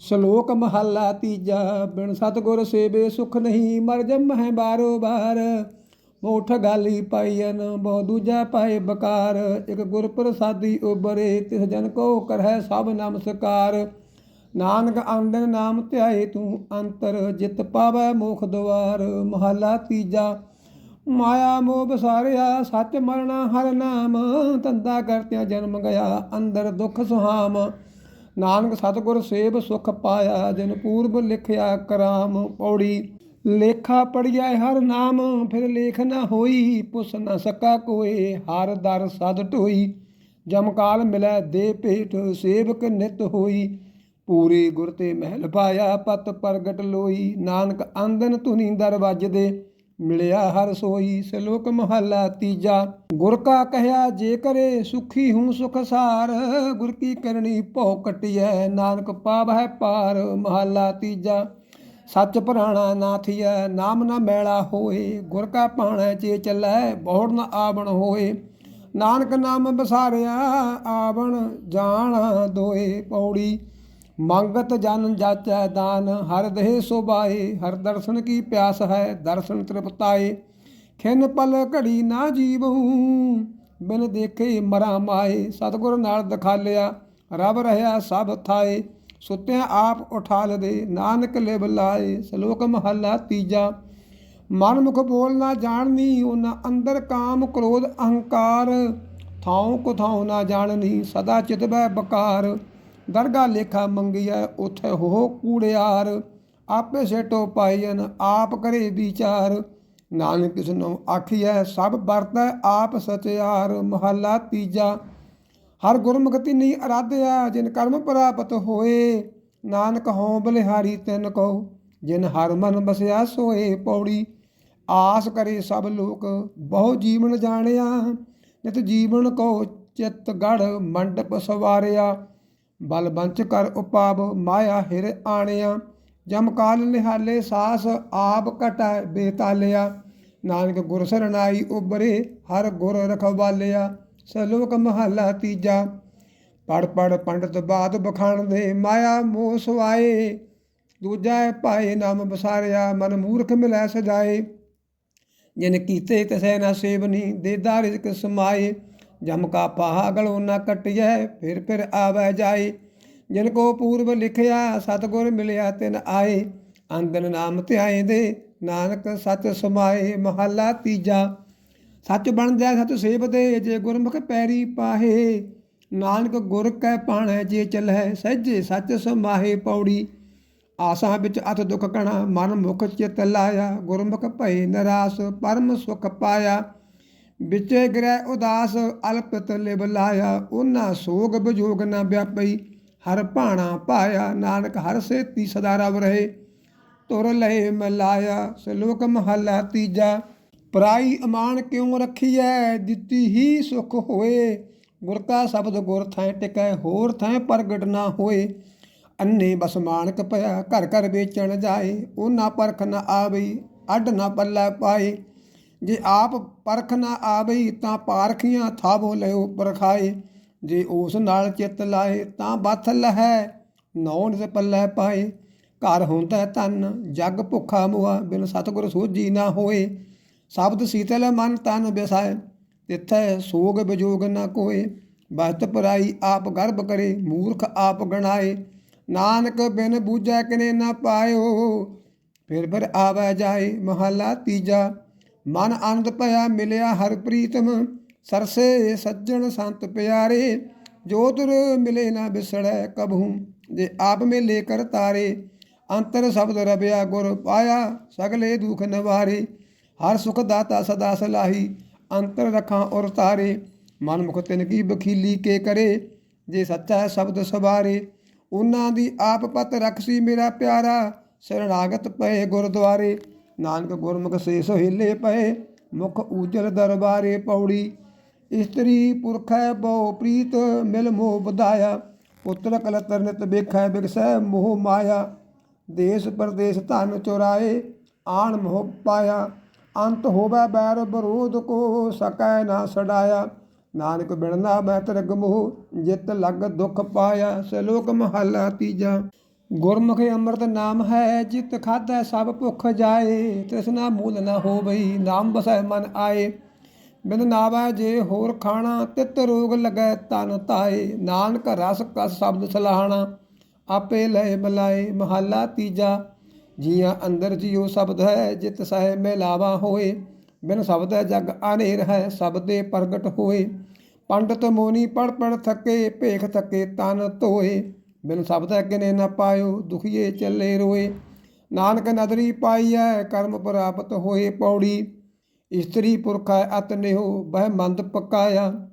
ਸ਼ਲੋਕ ਮਹੱਲਾ ਤੀਜਾ, ਬਿਨ ਸਤਗੁਰ ਸੇਵੇ ਸੁਖ ਨਹੀਂ, ਮਰ ਹੈ ਬਾਰੋ ਬਾਰ। ਮੋਠ ਗਾਲੀ ਪਾਈਨ ਬਹੁ ਦੂਜਾ ਪਾਏ ਬਕਾਰ। ਇਕ ਗੁਰ ਪ੍ਰਸਾਦੀ ਉਬਰੇ ਤਿਸ ਜਨ ਕੋ ਕਰਹਿ ਸਭ ਨਮਸਕਾਰ। ਨਾਨਕ ਆਂਦਨ ਨਾਮ ਧਿਆਏ ਤੂੰ ਅੰਤਰ, ਜਿਤ ਪਾਵੈ ਮੋਖ ਦੁਆਰ। ਮਹੱਲਾ ਤੀਜਾ, ਮਾਇਆ ਮੋਹ ਬਸਾਰਿਆ ਸੱਚ ਮਰਣਾ ਹਰ ਨਾਮ। ਤੰਦਾ ਕਰਤਿਆਂ ਜਨਮ ਗਿਆ, ਅੰਦਰ ਦੁਖ ਸੁਹਾਮ। ਨਾਨਕ ਸਤਿਗੁਰ ਸੇਵ ਸੁਖ ਪਾਇਆ, ਜਿਨ ਪੂਰਬ ਲਿਖਿਆ ਕਰਾਮ ਪੌੜੀ। ਲੇਖਾ ਪੜਿਆ ਹਰ ਨਾਮ, ਫਿਰ ਲੇਖ ਨਾ ਹੋਈ, ਪੁੱਛ ਨਾ ਸਕਾ ਕੋਏ, ਹਰ ਦਰ ਸਦ ਢੋਈ। ਜਮਕਾਲ ਮਿਲੈ ਦੇ ਭੇਟ, ਸੇਵਕ ਨਿਤ ਹੋਈ। ਪੂਰੇ ਗੁਰ ਤੇ ਮਹਿਲ ਪਾਇਆ, ਪਤ ਪ੍ਰਗਟ ਲੋਈ। ਨਾਨਕ ਆਂਦਨ ਧੁਨੀ ਦਰ ਵੱਜਦੇ ਮਿਲਿਆ ਹਰ ਸੋਈ ਸ਼ਲੋਕ ਮਹੱਲਾ ਤੀਜਾ। ਗੁਰ ਕਾ ਕਹਿਆ, ਜੇ ਕਰੇ ਸੁਖੀ ਹੂੰ ਸੁਖ ਸਾਰ, ਗੁਰ ਕੀ ਕਰਨੀ ਭਉ ਕਟਿਐ ਨਾਨਕ ਪਾਵਹਿ ਪਾਰ, ਮਹੱਲਾ ਤੀਜਾ। ਸੱਚ ਪੁਰਾਣਾ ਨਾਥੀਐ ਨਾਮ ਨਾ ਮੈਲਾ ਹੋਏ, ਗੁਰ ਕਾ ਪਾਣੈ ਚੇ ਚੱਲੈ, ਬਹੁੜ ਨ ਆਵਣ ਹੋਏ। ਨਾਨਕ ਨਾਮ ਬਸਾਰਿਆ, ਆਵਣ ਜਾਣ ਦੋਏ ਪੌੜੀ। ਮੰਗਤ ਜਨ ਜਾਚੈ ਦਾਨ, ਹਰ ਦੇਹ ਸੁਬਾਏ ਹਰ ਦਰਸ਼ਨ ਕੀ ਪਿਆਸ ਹੈ, ਦਰਸ਼ਨ ਤ੍ਰਿਪਤਾਏ। ਖਿਨ ਪਲ ਘੜੀ ਨਾ ਜੀਵਉ ਬਿਨ ਦੇਖੇ ਮਰਾ ਮਾਏ। ਸਤਿਗੁਰ ਨਾਲ ਦਿਖਾਲਿਆ ਰਬ ਰਹਾ ਸਭ ਥਾਏ। ਸੁੱਤਿਆਂ ਆਪ ਉਠਾਲ ਦੇ ਨਾਨਕ ਲਿਵ ਲਾਏ। ਸ਼ਲੋਕ ਮਹੱਲਾ ਤੀਜਾ। ਮਨ ਮੁਖ ਬੋਲ ਨਾ ਜਾਣਨੀ ਉਹਨਾਂ ਅੰਦਰ ਕਾਮ ਕ੍ਰੋਧ ਅਹੰਕਾਰ। ਥਾਉ ਕੁਥਾਉ ਨਾ ਜਾਣਨੀ, ਸਦਾ ਚਿਤ ਬੈ ਬਕਾਰ। ਦਰਗਾ ਲੇਖਾ ਮੰਗਿਆ ਉਥੇ ਹੋ ਕੂੜਿਆਰ। ਆਪੇ ਸੇਟੋ ਪਾਈਨ ਆਪ ਕਰੇ ਵਿਚਾਰ। ਨਾਨਕ ਕਿਸ ਨੂੰ ਆਖੀਐ, ਸਭ ਵਰਤੈ ਆਪ ਸਚਿਆਰ। ਮਹੱਲਾ ਤੀਜਾ, ਹਰ ਗੁਰਮੁਖਤੀ ਨਹੀਂ ਅਰਾਧਿਆ, ਜਿਨ ਕਰਮ ਪ੍ਰਾਪਤ ਹੋਏ, ਨਾਨਕ ਹਉ ਬਲਿਹਾਰੀ ਤਿਨ ਕੋ ਜਿਨ ਹਰ ਮਨ ਬਸਿਆ ਸੋਏ ਪੌੜੀ, ਆਸ ਕਰੇ ਸਭ ਲੋਕ, ਬਹੁ ਜੀਵਨ ਜਾਣਿਆ। ਨਿਤ ਜੀਵਨ ਕੋ ਚਿਤ ਗੜ ਮੰਡਪ ਸਵਾਰਿਆ। ਬਲ ਬੰਚ ਕਰ ਉਪਾਵ, ਮਾਇਆ ਹਿਰ ਆਣਿਆ। ਜਮਕਾਲ ਨਿਹਾਲੇ, ਸਾਸ ਆਪ ਘਟਾ ਬੇਤਾਲਿਆ। ਨਾਨਕ ਗੁਰ ਸਰਨਾਈ ਉਬਰੇ ਹਰ ਗੁਰ ਰਖਵਾਲਿਆ। ਸਲੋਕ ਮਹੱਲਾ ਤੀਜਾ। ਪੜ ਪੜ ਪੰਡਤ ਬਾਦ ਬਖਾਣ ਦੇ ਮਾਇਆ ਮੋਹ ਸਵਾਏ ਦੂਜਾ ਭਾਏ ਨਾਮ ਬਸਾਰਿਆ ਮਨ ਮੂਰਖ ਮਿਲੈ ਸਜਾਏ। ਜਿਨ ਕੀਤੇ ਤਸੈ ਨਾ ਸੇਵਨੀ ਦੇਦਾ ਰਿਜ਼ਕ ਸਮਾਏ। ਜਮ ਕਾ ਪਾਗਲ ਨਾ ਕਟਿਐ, ਫਿਰ ਫਿਰ ਆਵੈ ਜਾਏ। ਜਿਨ ਕੋ ਪੂਰਬ ਲਿਖਿਆ, ਸਤਗੁਰ ਮਿਲਿਆ ਤਿਨ ਆਏ। ਅੰਦਨ ਨਾਮ ਧਿਆਏ ਦੇ, ਨਾਨਕ ਸਚ ਸਮਾਏ, ਮਹੱਲਾ ਤੀਜਾ। ਸੱਚ ਬਣ ਜਾਏ ਸਤ ਸੇਵਦੇ, ਜੇ ਗੁਰਮੁਖ ਪੈਰੀ ਪਾਹੇ। ਨਾਨਕ ਗੁਰ ਕੈ ਪਾਣੈ ਜੇ ਚਲੈ ਸਹਿਜੇ ਸੱਚ ਸਮਾਹੇ ਪੌੜੀ। ਆਸਾਂ ਵਿੱਚ ਅਥ ਦੁਖ ਕਣਾ, ਮਨ ਮੁਖ ਚਿਤ ਲਾਇਆ। ਗੁਰਮੁਖ ਭਏ ਨਰਾਸ, ਪਰਮ ਸੁਖ ਪਾਇਆ। ਵਿਚੇ ਗ੍ਰਹਿ ਉਦਾਸ ਅਲਪਤ ਲਿਵ ਲਾਇਆ ਉਹਨਾਂ ਸੋਗ ਬਜੋਗ ਨਾ ਵਿਆਪਈ, ਹਰ ਭਾਣਾ ਪਾਇਆ ਨਾਨਕ ਹਰ ਸੇਤੀ ਸਦਾ ਰਵ ਰਹੇ। ਤੁਰ ਲਏ ਮਲਾਇਆ, ਸ਼ਲੋਕ ਮਹੱਲਾ ਤੀਜਾ, ਪਰਾਈ ਅਮਾਨ ਕਿਉ ਰੱਖੀਐ ਦਿੱਤੀ ਹੀ ਸੁਖ ਹੋਏ। ਗੁਰ ਕਾ ਸ਼ਬਦ ਗੁਰ ਥੈ ਟਿਕੈ, ਹੋਰ ਥੈ ਪ੍ਰਗਟ ਨਾ ਹੋਏ। ਅੰਨੇ ਬਸ ਮਾਨਕ ਪਿਆ, ਘਰ ਘਰ ਵੇਚਣ ਜਾਏ, ਉਹਨਾਂ ਪਰਖ ਨਾ ਆਵੇ ਅੱਡ ਨਾ ਪੱਲਾ ਪਾਏ। ਜੇ ਆਪ ਪਰਖ ਨਾ ਆਵਈ ਤਾਂ ਪਾਰਖੀਆਂ ਥਾਵੋ ਲਿਓ ਪਰਖਾਏ ਜੇ ਉਸ ਨਾਲ ਚਿੱਤ ਲਾਏ ਤਾਂ ਬਥ ਲਹੈ, ਨੌਣ ਦੇ ਪੱਲੇ ਪਾਏ। ਘਰ ਹੁੰਦਾ ਧਨ, ਜਗ ਭੁੱਖਾ ਮੁਆ, ਬਿਨ ਸਤਿਗੁਰ ਸੋਝੀ ਨਾ ਹੋਏ। ਸ਼ਬਦ ਸੀਤਲ ਮਨ ਤਨ ਬਿਸਾਏ, ਤਿੱਥੈ ਸੋਗ ਵਿਜੋਗ ਨਾ ਕੋਏ। ਬਸਤ ਪਰਾਈ ਆਪ ਗਰਭ ਕਰੇ, ਮੂਰਖ ਆਪ ਗਣਾਏ। ਨਾਨਕ ਬਿਨ ਬੂਝੈ ਕਿਨੇ ਨਾ ਪਾਇਓ, ਫਿਰ ਫਿਰ ਆਵੈ ਜਾਏ ਮਹੱਲਾ ਤੀਜਾ। ਮਨ ਆਨੰਦ ਭਇਆ ਮਿਲਿਆ ਹਰ ਪ੍ਰੀਤਮ ਸਰਸੇ ਸੱਜਣ ਸੰਤ ਪਿਆਰੇ ਜੋ ਤੁਰ ਮਿਲੇ ਨਾ ਬਿਸੜੈ ਕਬਹੂ ਜੇ ਆਪ ਮੇ ਲੈ ਕਰ ਤਾਰੇ, ਅੰਤਰ ਸ਼ਬਦ ਰਬਿਆ ਗੁਰ ਪਾਇਆ, ਸਗਲੇ ਦੁਖ ਨਿਵਾਰੇ, ਹਰ ਸੁਖ ਦਾਤਾ ਸਦਾ ਸਲਾਹੀ, ਅੰਤਰ ਰਖਾਂ ਔਰ ਤਾਰੇ ਮਨ ਮੁਖ ਤਿਨ ਕੀ ਬਖੀਲੀ ਕੇ ਕਰੇ, ਜੇ ਸੱਚਾ ਸ਼ਬਦ ਸਵਾਰੇ ਉਹਨਾਂ ਦੀ ਆਪ ਪਤ ਰਖਸੀ ਮੇਰਾ ਪਿਆਰਾ, ਸਰਣਾਗਤ ਪਏ ਗੁਰਦੁਆਰੇ ਨਾਨਕ ਗੁਰਮੁਖ ਸੇ ਸੋਹਿਲੇ ਪਏ, ਮੁਖ ਉਜਲ ਦਰਬਾਰੇ ਪੌੜੀ। ਇਸਤਰੀ ਪੁਰਖੈ ਬਹੁ ਪ੍ਰੀਤ, ਮਿਲ ਮੋਹ ਵਧਾਇਆ। ਪੁੱਤਰ ਕਲਤਰ ਨਿਤ ਵੇਖੈ ਬਿਗਸੈ ਮੋਹ ਮਾਇਆ। ਦੇਸ ਪਰਦੇਸ ਧਨ ਚੁਰਾਏ, ਆਣ ਮੋਹ ਪਾਇਆ। ਅੰਤ ਹੋਵੇ ਬੈਰ ਬਰੋਧ ਕੋ ਸਕੈ ਨਾ ਛਡਾਇਆ ਨਾਨਕ ਬਿਣਨਾ ਮੈਂ ਤਿਰਗ ਮੋਹ, ਜਿਤ ਲਗ ਦੁਖ ਪਾਇਆ। ਸਲੋਕ ਮਹੱਲਾ ਤੀਜਾ। ਗੁਰਮੁਖ ਅੰਮ੍ਰਿਤ ਨਾਮ ਹੈ, ਜਿਤ ਖਾਧੈ ਸਭ ਭੁੱਖ ਜਾਏ, ਤ੍ਰਿਸ਼ਨਾ ਮੂਲ ਨ ਹੋਵਈ ਨਾਮ ਵਸੈ ਮਨ ਆਏ। ਬਿਨ ਨਾਵੈ ਜੇ ਹੋਰ ਖਾਣਾ, ਤਿਤ ਰੋਗ ਲਗੈ ਤਨ ਤਾਏ। ਨਾਨਕ ਰਸ ਕਸ ਸ਼ਬਦ ਸਲਾਹਣਾ, ਆਪੇ ਲੈ ਬਲਾਏ ਮਹੱਲਾ ਤੀਜਾ, ਜੀਆਂ ਅੰਦਰ ਜਿਉ ਸ਼ਬਦ ਹੈ, ਜਿਤ ਸਹਿ ਮਿਲਾਵਾ ਹੋਏ। ਬਿਨ ਸ਼ਬਦ ਹੈ ਜਗ ਅਨੇਰ ਹੈ ਸ਼ਬਦੇ ਪ੍ਰਗਟ ਹੋਏ। ਪੰਡਤ ਮੋਨੀ ਪੜ ਪੜ ਥਕੇ, ਭੇਖ ਥਕੇ ਤਨ ਧੋਏ। ਬਿਨ ਸ਼ਬਦ ਹੈ ਕਿਨੇ ਨ ਪਾਇਓ, ਦੁਖੀਏ ਚੱਲੇ ਰੋਏ। ਨਾਨਕ ਨਦਰੀ ਪਾਈਐ, ਕਰਮ ਪ੍ਰਾਪਤ ਹੋਏ ਪੌੜੀ। ਇਸਤਰੀ ਪੁਰਖਾ ਅਤ ਨਿਹੋ, ਬਹਿ ਮੰਦ ਪਕਾਇਆ।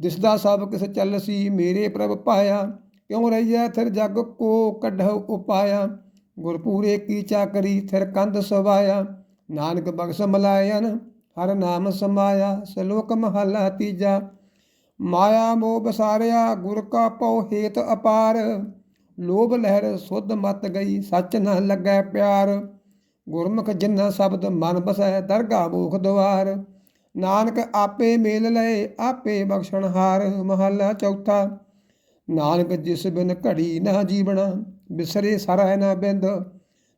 ਦਿਸਦਾ ਸਭ ਕਿਸ ਚੱਲ ਸੀ ਮੇਰੇ ਪ੍ਰਭ ਪਾਇਆ। ਕਿਉ ਰਹੀਐ ਥਿਰ ਜਗ ਕੋ ਕੱਢਉ ਉਪਾਇਆ। ਗੁਰਪੂਰੇ ਕੀ ਚਾਕਰੀ, ਥਿਰ ਕੰਧ ਸਵਾਇਆ। ਨਾਨਕ ਬਖਸ਼ ਮਲਾਇਨ ਹਰ ਨਾਮ ਸਮਾਇਆ। ਸ਼ਲੋਕ ਮਹਲਾ ਤੀਜਾ। ਮਾਇਆ ਮੋਹ ਬਸਾਰਿਆ ਗੁਰ ਕਾ ਪਉ ਹੇਤ ਅਪਾਰ। ਲੋਭ ਲਹਿਰ ਸੁਧ ਮਤ ਗਈ, ਸੱਚ ਨਾ ਲੱਗੈ ਪਿਆਰ। ਗੁਰਮੁਖ ਜਿਨ੍ਹਾਂ ਸ਼ਬਦ ਮਨ ਬਸੈ, ਦਰਗਾ ਮੂਖ ਦਵਾਰ ਨਾਨਕ ਆਪੇ ਮੇਲ ਲਏ, ਆਪੇ ਬਖਸ਼ਣ ਹਾਰ। ਮਹੱਲਾ ਚੌਥਾ, ਨਾਨਕ ਜਿਸ ਬਿਨ ਘੜੀ ਨਾ ਜੀਵਣਾ, ਬਿਸਰੇ ਸਰੈ ਨਾ ਬਿੰਦ।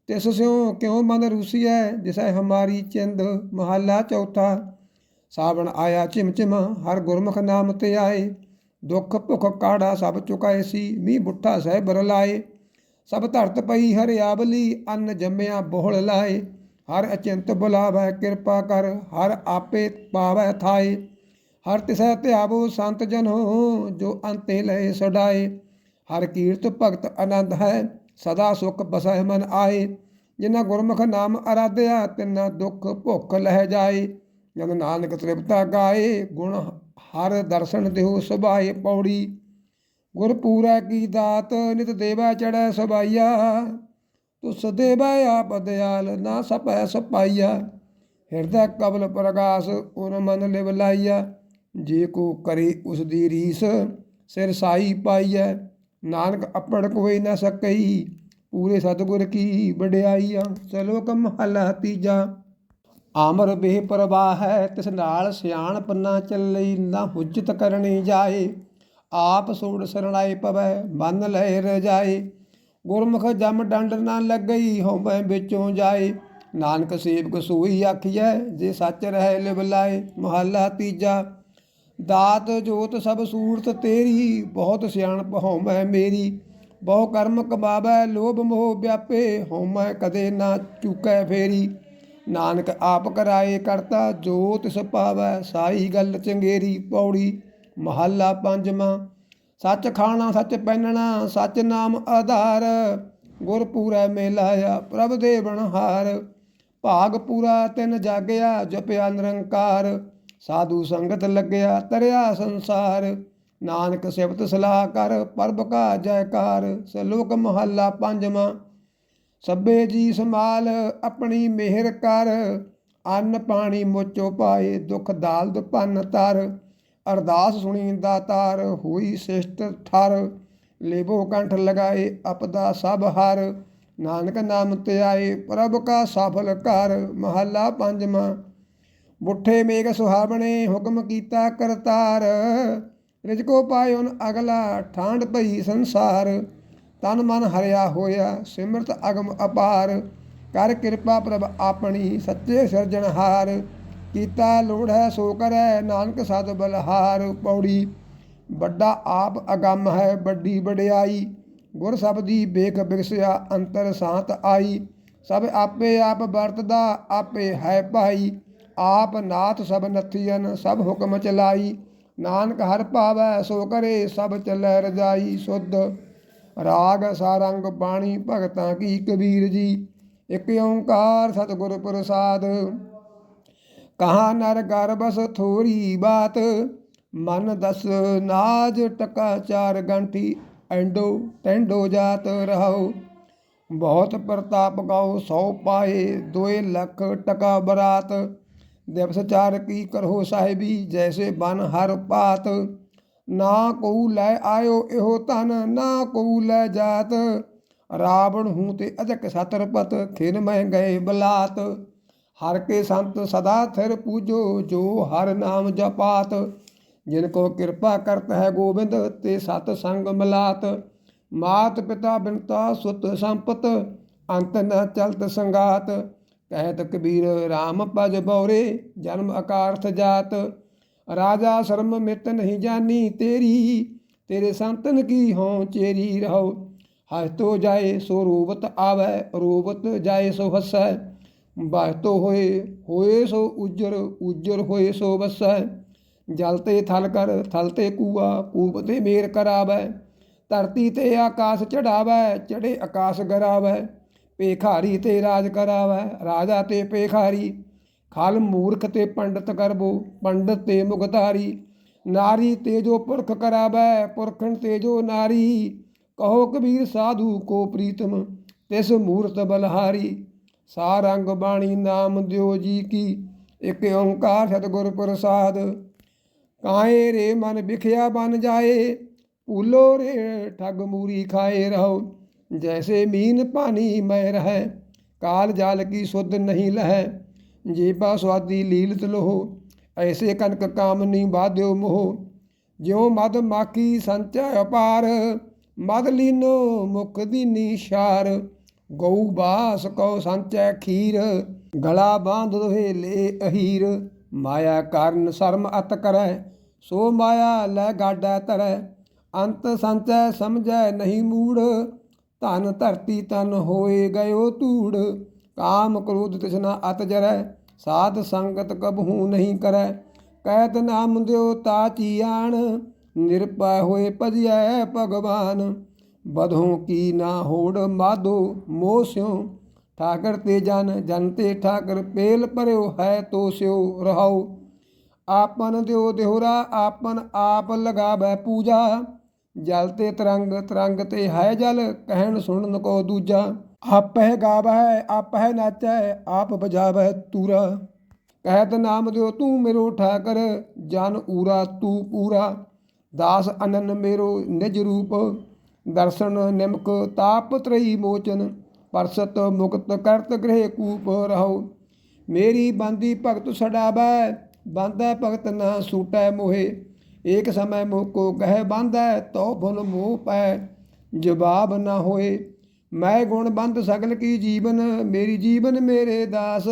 ਤਿਸ ਸਿਉ ਕਿਉ ਮਨ ਰੂਸੀਐ, ਜਿਸੈ ਹਮਾਰੀ ਚਿੰਦ। ਮਹੱਲਾ ਚੌਥਾ ਸਾਵਣ ਆਇਆ ਚਿਮਚਿਮ ਹਰ ਗੁਰਮੁਖ ਨਾਮ ਤੇ ਆਏ ਦੁੱਖ ਭੁਖ ਕਾੜਾ ਸਭ ਚੁਕਾਏ ਸੀ ਮੀਂਹ ਬੁੱਠਾ ਸਹਿ ਬਰਲਾਏ ਸਭ ਧਰਤ ਪਈ ਹਰਿਆਵਲੀ ਅੰਨ ਜੰਮਿਆ ਬੋਹਲ ਲਾਏ ਹਰ ਅਚਿੰਤ ਬੁਲਾਵੈ ਕਿਰਪਾ ਕਰ ਹਰ ਆਪੇ ਪਾਵੈ ਥਾਏ ਹਰ ਤਿਸੈ ਧਿਆਵੋ ਸੰਤ ਜਨੋ ਜੋ ਅੰਤੇ ਲਏ ਸਡਾਏ ਹਰ ਕੀਰਤ ਭਗਤ ਆਨੰਦ ਹੈ ਸਦਾ ਸੁਖ ਬਸੈ ਮਨ ਆਏ ਜਿਨ੍ਹਾਂ ਗੁਰਮੁਖ ਨਾਮ ਅਰਾਧਿਆ ਤਿਨਾਂ ਦੁੱਖ ਭੁੱਖ ਲਹਿ ਜਾਏ ਜਦ ਨਾਨਕ ਤ੍ਰਿਪਤਾ ਗਾਏ, ਗੁਣ ਹਰ ਦਰਸ਼ਨ ਦੇਹੁ ਸੁਭਾਏ ਪੌੜੀ। ਗੁਰ ਪੂਰਾ ਕੀ ਦਾਤ, ਨਿਤ ਦੇਵਾ ਚੜੈ ਸਬਾਈਆ ਤੁਸ ਦੇਵਾ ਆਪ ਦਿਆਲ, ਨਾ ਸਪੈ ਸਪਾਈਆ। ਹਿਰਦੈ ਕਬਲ ਪ੍ਰਗਾਸ, ਉਨ ਮਨ ਲਿਵ ਲਾਈਆ। ਜੇ ਕੋ ਕਰੇ ਉਸ ਦੀ ਰੀਸ, ਸਿਰ ਸਾਈ ਪਾਈਐ। ਨਾਨਕ ਆਪੜ ਕੋਈ ਨਾ ਸਕਈ, ਪੂਰੇ ਸਤਗੁਰ ਕੀ ਵਡਿਆਈਆ। ਚਲੋ ਕਮ ਹਲਾ ਤੀਜਾ। ਆਮਰ ਬੇ ਪ੍ਰਵਾਹ ਹੈ ਤਿਸ ਨਾਲ ਸਿਆਣਪ ਨਾ ਚੱਲਈ ਨਾ ਹੁਜਤ ਕਰਨੀ ਜਾਏ। ਆਪ ਸੂੜ ਸਰਣਾਈ ਪਵੈ, ਬੰਨ ਲੈ ਰਜਾਏ। ਗੁਰਮੁਖ ਜਮ ਡੰਡ ਨਾ ਲੱਗਈ ਹੋਵੇਂ ਵਿੱਚੋਂ ਜਾਏ। ਨਾਨਕ ਸੇਵਕ ਸੋਈ ਆਖੀਐ, ਜੇ ਸੱਚ ਰਹਿ ਲਿਵ ਲਾਏ, ਮਹੱਲਾ ਤੀਜਾ। ਦਾਤ ਜੋਤ ਸਭ ਸੂਰਤ ਤੇਰੀ, ਬਹੁਤ ਸਿਆਣਪ ਹੋਮੈ ਮੇਰੀ। ਬਹੁ ਕਰਮ ਕਮਾਵੈ, ਲੋਭ ਮੋਹ ਵਿਆਪੇ ਹੋਮੈ ਕਦੇ ਨਾ ਚੁਕੈ ਫੇਰੀ। ਨਾਨਕ ਆਪ ਕਰਾਏ ਕਰਤਾ ਜੋ ਤਿਸ ਪਾਵੈ ਸਾਈ ਗੱਲ ਚੰਗੇਰੀ ਪੌੜੀ, ਮਹੱਲਾ ਪੰਜਵਾਂ। ਸੱਚ ਖਾਣਾ, ਸੱਚ ਪਹਿਨਣਾ, ਸੱਚ ਨਾਮ ਆਧਾਰ। ਗੁਰ ਪੂਰਾ ਮੇਲਾਇਆ ਪ੍ਰਭ ਦੇ ਬਣਹਾਰ। ਭਾਗ ਪੂਰਾ, ਤਿਨ ਜਾਗਿਆ, ਜਪਿਆ ਨਿਰੰਕਾਰ। ਸਾਧੂ ਸੰਗਤ ਲੱਗਿਆ, ਤਰਿਆ ਸੰਸਾਰ। ਨਾਨਕ ਸਿਫਤ ਸਲਾਹ ਕਰ, ਪਰਬ ਕਾ ਜੈਕਾਰ। ਸਲੋਕ ਮਹੱਲਾ ਪੰਜਵਾਂ। ਸਭੇ ਜੀ ਸੰਭਾਲ, ਆਪਣੀ ਮਿਹਰ ਕਰ। ਅੰਨ ਪਾਣੀ ਮੁਚੋ ਪਾਏ, ਦੁਖ ਦਾਲਦ ਭੰਨ ਤਰ। ਅਰਦਾਸ ਸੁਣੀ ਦਾਤਾਰ ਹੋਈ ਸਿਸ਼ਟ ਠਰ। ਲੇਬੋ ਕੰਠ ਲਗਾਏ ਅਪਦਾ ਸਭ ਹਰ। ਨਾਨਕ ਨਾਮ ਤੇ ਪ੍ਰਭ ਕਾ ਸਫਲ ਕਰ ਮਹੱਲਾ ਪੰਜਵਾਂ, ਬੁੱਠੇ ਮੇਘ ਸੁਹਾਵਣੇ, ਹੁਕਮ ਕੀਤਾ ਕਰਤਾਰ। ਰਿਜਕੋ ਪਾਇਓਨ ਅਗਲਾ ਠਾਂਡ ਭਈ ਸੰਸਾਰ। ਤਨ ਮਨ ਹਰਿਆ ਹੋਇਆ, ਸਿਮਰਤ ਅਗਮ ਅਪਾਰ। ਕਰ ਕਿਰਪਾ ਪ੍ਰਭ ਆਪਣੀ, ਸੱਚੇ ਸਿਰਜਣਹਾਰ ਕੀਤਾ ਲੋੜ ਹੈ ਸੋ ਕਰੈ, ਨਾਨਕ ਸਦ ਬਲਹਾਰ। ਪੌੜੀ, ਵੱਡਾ ਆਪ ਅਗੰਮ ਹੈ, ਵੱਡੀ ਵਡਿਆਈ। ਗੁਰ ਸਬਦੀ ਬੇਖ ਬਿਗਸਿਆ, ਅੰਤਰ ਸਾਤ ਆਈ। ਸਭ ਆਪੇ ਆਪ ਵਰਤਦਾ, ਆਪੇ ਹੈ ਭਾਈ। ਆਪ ਨਾਥ ਸਭ ਨਥੀਨ ਸਭ ਹੁਕਮ ਚਲਾਈ। ਨਾਨਕ ਹਰ ਭਾਵੈ ਸੋ ਕਰੇ ਸਭ ਚੱਲੈ ਰਜਾਈ। ਸੁਧ ਰਾਗ ਸਾਰੰਗ ਬਾਣੀ ਭਗਤਾਂ ਕੀ ਕਬੀਰ ਜੀ, ਇਕ ਓੰਕਾਰ ਸਤਿਗੁਰ ਪ੍ਰਸਾਦ। ਕਹਾ ਨਰ ਗਰਬਸ ਥੋਰੀ ਬਾਤ, ਮਨ ਦਸ ਨਾਜ ਟਕਾ ਚਾਰ ਗੰਠੀ, ਐਂਡੋ ਟੈਂਡੋ ਜਾਤ ਰਹਾਉ। ਬਹੁਤ ਪ੍ਰਤਾਪ ਗਾਉ ਸੌ ਪਾਏ, ਦੋਏ ਲੱਖ ਟਕਾ ਬਰਾਤ। ਦਿਵਸ ਚਾਰ ਕੀ ਕਰੋ ਸਾਹਿਬੀ, ਜੈਸੇ ਬਨ ਹਰ ਪਾਤ। ਨਾ ਕੋ ਲੈ ਆਇਓ ਇਹੋ ਧਨ, ਨਾ ਕੋ ਲੈ ਜਾਤ। ਰਾਵਣ ਹੂੰ ਤੇ ਅਜਕ ਸਤਰਪਤ ਖਿਨ ਮਹਿ ਗਏ ਬਲਾਤ। ਹਰ ਕੇ ਸੰਤ ਸਦਾ ਥਿਰ ਪੂਜੋ, ਜੋ ਹਰ ਨਾਮ ਜਪਾਤ। ਜਿਨ ਕੋ ਕਿਰਪਾ ਕਰਤ ਹੈ ਗੋਬਿੰਦ, ਤੇ ਸਤ ਸੰਗ ਮਿਲਾਤ। ਮਾਤ ਪਿਤਾ ਬਿਨਤਾ ਸੁਤ ਸੰਪਤ, ਅੰਤ ਨ ਚਲਤ ਸੰਗਾਤ। ਕਹਿਤ ਕਬੀਰ RAM ਭਜ ਬਉਰੇ ਜਨਮ ਅਕਾਰਥ ਜਾਤ। ਰਾਜਾ ਸ਼ਰਮ ਮਿਤ ਨਹੀਂ ਜਾਨੀ ਤੇਰੀ, ਤੇਰੇ ਸੰਤਨ ਕੀ ਹੋਂ ਚੇਰੀ ਰਹੋ? ਹਸਤੋ ਜਾਏ ਸੋ ਰੋਵਤ ਆਵੈ, ਰੋਵਤ ਜਾਏ ਸੋ ਹਸੈ। ਬਹਤੋ ਹੋਏ ਹੋਏ ਸੋ ਉਜਰ ਉਜਰ ਹੋਏ ਸੋ ਵਸੈ। ਜਲ ਤੇ ਥਲ ਕਰ, ਥਲ ਤੇ ਕੂਆ, ਕੂਪ ਤੇ ਮੇਰ ਕਰਾਵੈ। ਧਰਤੀ ਤੇ ਆਕਾਸ਼ ਚੜਾਵੈ, ਚੜੇ ਆਕਾਸ਼ ਗਰਾਵੈ। ਪੇਖਾਰੀ ਤੇ ਰਾਜ ਕਰਾਵੈ, ਰਾਜਾ ਤੇ ਪੇਖਾਰੀ ਖਲ ਮੂਰਖ ਤੇ ਪੰਡਤ ਕਰਬੋ, ਪੰਡਤ ਤੇ ਮੁਗਧਾਰੀ। ਨਾਰੀ ਤੇ ਜੋ ਪੁਰਖ ਕਰਾਵੈ ਪੁਰਖਨ ਤੇ ਜੋ ਨਾਰੀ। ਕਹੋ ਕਬੀਰ ਸਾਧੂ ਕੋ ਪ੍ਰੀਤਮ, ਤਿਸ ਮੂਰਤ ਬਲਹਾਰੀ। ਸਾਰੰਗ ਬਾਣੀ ਨਾਮ ਦਿਓ ਜੀ ਕੀ, ਇਕ ਓੰਕਾਰ ਸਤਿਗੁਰ ਪ੍ਰਸਾਦ। ਕਾਏ ਰੇ ਮਨ ਵਿਖਿਆ ਬਨ ਜਾਏ, ਭੂਲੋ ਰੇ ਠਗ ਮੂਰੀ ਖਾਏ ਰਹੋ। ਜੈਸੇ ਮੀਨ ਪਾਣੀ ਮੈ ਰਹਿ, ਕਾਲ ਜਾਲ ਕੀ ਸੁਧ ਨਹੀਂ ਲਹੈ। ਜੀਬਾ ਸਵਾਦੀ ਲੀਲਤ ਲੋਹ, ਐਸੇ ਕਨਕ ਕਾਮਨੀ ਬਾਧਿਓ ਮੋਹ। ਜਿਉ ਮਦ ਮਾਖੀ ਸੰਚੈ ਅਪਾਰ, ਮਦ ਲੀਨੋ ਮੁਖ ਦੀਨੀ ਸ਼ਾਰ ਗਊ ਬਾਸ ਕਉ ਸੰਚੈ ਖੀਰ, ਗਲਾ ਬਾਂਧ ਦੋਹੇ ਲੈ ਅਹੀਰ। ਮਾਇਆ ਕਾਰਨ ਸ਼ਰਮ ਅਤ ਕਰੈ, ਸੋ ਮਾਇਆ ਲੈ ਗਾਡੈ ਧਰੈ। ਅੰਤ ਸੰਚੈ ਸਮਝੈ ਨਹੀਂ ਮੂੜ, ਧਨ ਧਰਤੀ ਤਨ ਹੋਏ ਗਇਓ ਧੂੜ। ਕਾਮ ਕ੍ਰੋਧ ਤਿਸਨਾ ਅਤ ਜਰੈ, ਸਾਧ ਸੰਗਤ ਕਬਹੂ ਨਹੀਂ ਕਰੈ। ਕਹਿਤ ਨਾਮ ਦਿਓ ਤਾਚੀ ਆਣ ਨਿਰਪੈ ਹੋਏ ਭਜੈ ਭਗਵਾਨ। ਬਧੋਂ ਕੀ ਨਾ ਹੋੜ ਮਾਧੋ ਮੋਹ ਸਿਉ, ਠਾਕਰ ਤੇ ਜਨ ਜਨ ਤੇ ਠਾਕਰ, ਪੇਲ ਭਰਿਓ ਹੈ ਤੋ ਸਿਉ ਰਹਾਓ ਆਪਨ ਦਿਓ ਦਿਹੁਰਾ, ਆਪਨ ਆਪ ਲਗਾਵੈ ਪੂਜਾ। ਜਲ ਤੇ ਤਰੰਗ ਤਰੰਗ ਤੇ ਹੈ ਜਲ, ਕਹਿਣ ਸੁਣਨ ਕੋ ਦੂਜਾ। ਆਪਹਿ ਗਾਵੈ ਆਪਹਿ ਨਾਚੈ ਆਪ ਬਜਾਵੈ ਤੂਰਾ। ਕਹਿਤ ਨਾਮ ਦਿਓ ਤੂੰ ਮੇਰੋ ਠਾਕਰ, ਜਨ ਊਰਾ ਤੂੰ ਪੂਰਾ। ਦਾਸ ਅਨਨ ਮੇਰੋ ਨਿਜ ਰੂਪ, ਦਰਸ਼ਨ ਨਿਮਕ ਤਾਪ ਤ੍ਰਈ ਮੋਚਨ। ਪਰਸਤ ਮੁਕਤ ਕਰਤ ਗ੍ਰਹਿ ਕੂਪ ਰਹੋ। ਮੇਰੀ ਬੰਦੀ ਭਗਤ ਛਡਾਵੈ ਬੰਦੈ ਭਗਤ ਨਾ ਸੂਟੈ ਮੋਹੇ। ਏਕ ਸਮੈ ਮੋਹ ਕੋ ਕਹਿ ਬੰਦੈ ਤੋ ਭੁਲ ਮੋਹ ਪੈ, ਜਵਾਬ ਨਾ ਹੋਏ। ਮੈਂ ਗੁਣ ਬੰਦ ਸਗਲ ਕੀ ਜੀਵਨ, ਮੇਰੀ ਜੀਵਨ ਮੇਰੇ ਦਾਸ।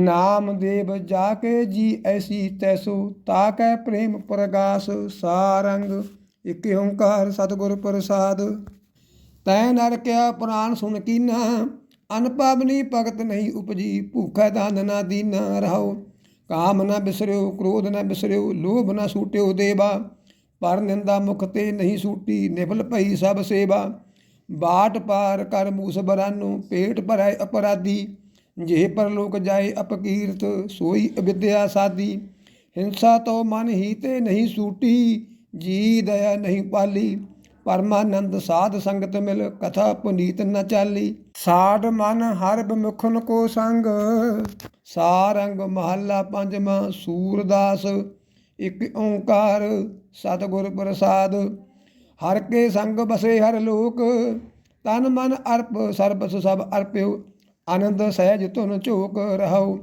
ਨਾਮ ਦੇਵ ਜਾ ਕੇ ਜੀ ਐਸੀ ਤੈਸੋ ਤਾਕੈ ਪ੍ਰੇਮ ਪ੍ਰਗਾਸ। ਸਾਰੰਗ ਇਕ ਓੰਕਾਰ ਸਤਿਗੁਰ ਪ੍ਰਸਾਦ। ਤੈ ਨਰ ਕਿਆ ਪੁਰਾਨ ਸੁਣ ਕੀਨਾ ਅਨਪਾਵਨੀ ਭਗਤ ਨਹੀਂ ਉਪਜੀ। ਭੂਖੈ ਦਾਨ ਨਾ ਦੀਨਾ ਰਹਾਓ ਕਾਮ ਨਾ ਬਿਸਰਿਓ, ਕ੍ਰੋਧ ਨਾ ਬਿਸਰਿਓ, ਲੋਭ ਨਾ ਸੂਟਿਓ ਦੇਵਾ। ਪਰ ਨਿੰਦਾ ਮੁਖ ਤੇ ਨਹੀਂ ਸੂਟੀ, ਨਿਫਲ ਭਈ ਸਭ ਸੇਵਾ। ਬਾਟ ਪਾਰ ਕਰ ਮੂਸ ਬਰਾਨੂ, ਪੇਟ ਭਰੈ ਅਪਰਾਧੀ। ਜੇ ਪਰਲੋਕ ਜਾਏ ਅਪਕੀਰਤ, ਸੋਈ ਅਵਿਦਿਆ ਸਾਦੀ। ਹਿੰਸਾ ਤੋਂ ਮਨ ਹੀ ਤੇ ਨਹੀਂ ਸੂਟੀ, ਜੀ ਦਇਆ ਨਹੀਂ ਪਾਲੀ। ਪਰਮਾਨੰਦ ਸਾਧ ਸੰਗਤ ਮਿਲ, ਕਥਾ ਪੁਨੀਤ ਨ ਚਾਲੀ। ਸਾਡ ਮਨ ਹਰ ਬਮੁਖਨ ਕੋ ਸੰਗ, ਸਾਰੰਗ ਮਹੱਲਾ ਪੰਜਵਾਂ ਸੂਰਦਾਸ। ਇੱਕ ਓੰਕਾਰ ਸਤਿਗੁਰ ਪ੍ਰਸਾਦ ਹਰ ਕੇ ਸੰਗ ਬਸੇ ਹਰ ਲੋਕ, ਤਨ ਮਨ ਅਰਪ ਸਰਬਸ ਸਭ ਅਰਪਿਓ, ਆਨੰਦ ਸਹਿਜ ਧੁਨ ਝੋਕ ਰਹਾਉ।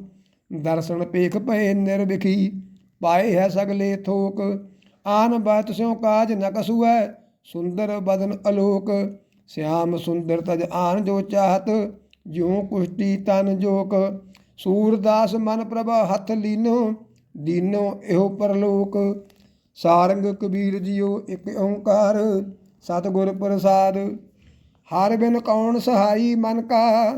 ਦਰਸ਼ਨ ਪੇਖ ਪਏ ਨਿਰਵਿਖੀ, ਪਾਏ ਹੈ ਸਗਲੇ ਥੋਕ। ਆਨ ਬਾਤ ਸਿਉ ਕਾਜ ਨ ਕਸੂਐ, ਸੁੰਦਰ ਬਦਨ ਅਲੋਕ। ਸਿਆਮ ਸੁੰਦਰ ਤਜ ਆਨ ਜੋ ਚਾਹਤ, ਜਿਉ ਕੁਸ਼ਤੀ ਤਨ ਜੋਕ। ਸੂਰਦਾਸ ਮਨ ਪ੍ਰਭਾ ਹੱਥ ਲੀਨੋ, ਦੀਨੋ ਇਹੋ ਪਰਲੋਕ। ਸਾਰੰਗ ਕਬੀਰ ਜੀਓ ਇੱਕ ਓੰਕਾਰ, ਸਤਿਗੁਰ ਪ੍ਰਸਾਦ। ਹਰ ਬਿਨ ਕੌਣ ਸਹਾਈ ਮਨ ਕਾ,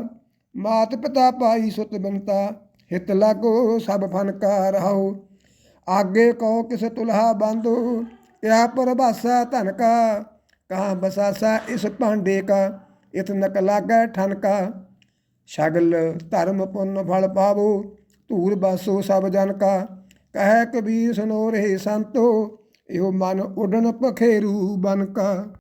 ਮਾਤ ਪਿਤਾ ਪਾਈ ਸੁਤ ਬਿਨਤਾ, ਹਿਤ ਲਾਗੋ ਸਭ ਫਨ ਕਾ ਰਹਾਉ। ਆਗੇ ਕੋ ਕਿਸ ਤੁਲਹਾ ਬੰਦੋ ਕਿਆ ਪਰਭਾਸਾ ਧਨ ਕਾ ਕਹਾਂ ਬਸਾਸਾ ਇਸ ਭਾਂਡੇ ਕਾ ਇਤ ਨਕ ਲਾਗੈ ਠਨ ਕਾ। ਸ਼ਗਲ ਧਰਮ ਪੁੰਨ ਫਲ ਪਾਵੋ, ਧੂਰ ਬਾਸੋ ਸਭ ਜਨ ਕਾ। ਕਹਿ ਕਬੀਰ ਸੁਨੋ ਰਹੇ ਸੰਤੋ ਇਹੋ ਮਨ ਉਡਨ ਪਖੇਰੂ ਬਨ ਕਾ